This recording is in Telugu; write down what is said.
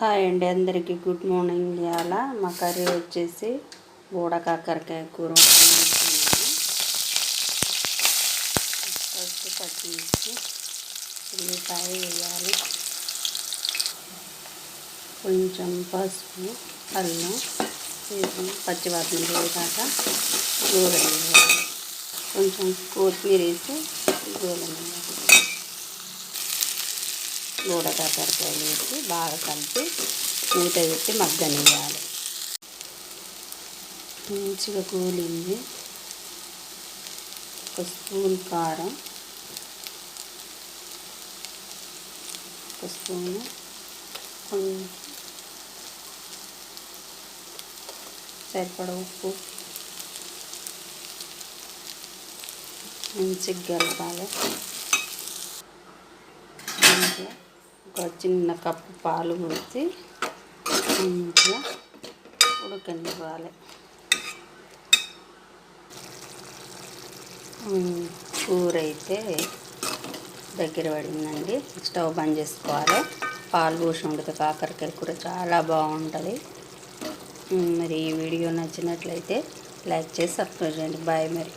హాయ్ అండి అందరికీ గుడ్ మార్నింగ్ ఇవాళ మా కర్రీ వచ్చేసి బూడ కాకరకాయ కూర పసుపు ఫస్ట్ పచ్చిమిర్చి ఉల్లిపాయ వేయాలి. కొంచెం పసుపు అల్లం వేసి పచ్చివాసన పోయేదాకా కూర వేయాలి. కొంచెం కొత్తిమీర వేసి గోలం వేయాలి కాకరకాయలు వేసి బాగా కలిపి మూత పెట్టి మగ్గనివ్వాలి మంచిగా కూలింది. ఒక స్పూన్ కారం ఒక స్పూన్ సరిపడ ఉప్పు. మంచిగా కలపాలి మంచిగా ఒక చిన్న కప్పు పాలు పోసి మంచిగా ఉడకనివ్వాలి కూర అయితే దగ్గర పడిందండి. స్టవ్ బంద్ చేసుకోవాలి. పాలు పోసి వండితే. కాకరకాయ కూర చాలా బాగుంటుంది. మరి ఈ వీడియో నచ్చినట్లయితే లైక్ చేసి సబ్స్క్రైబ్ చేయండి. బాయ్ మరి.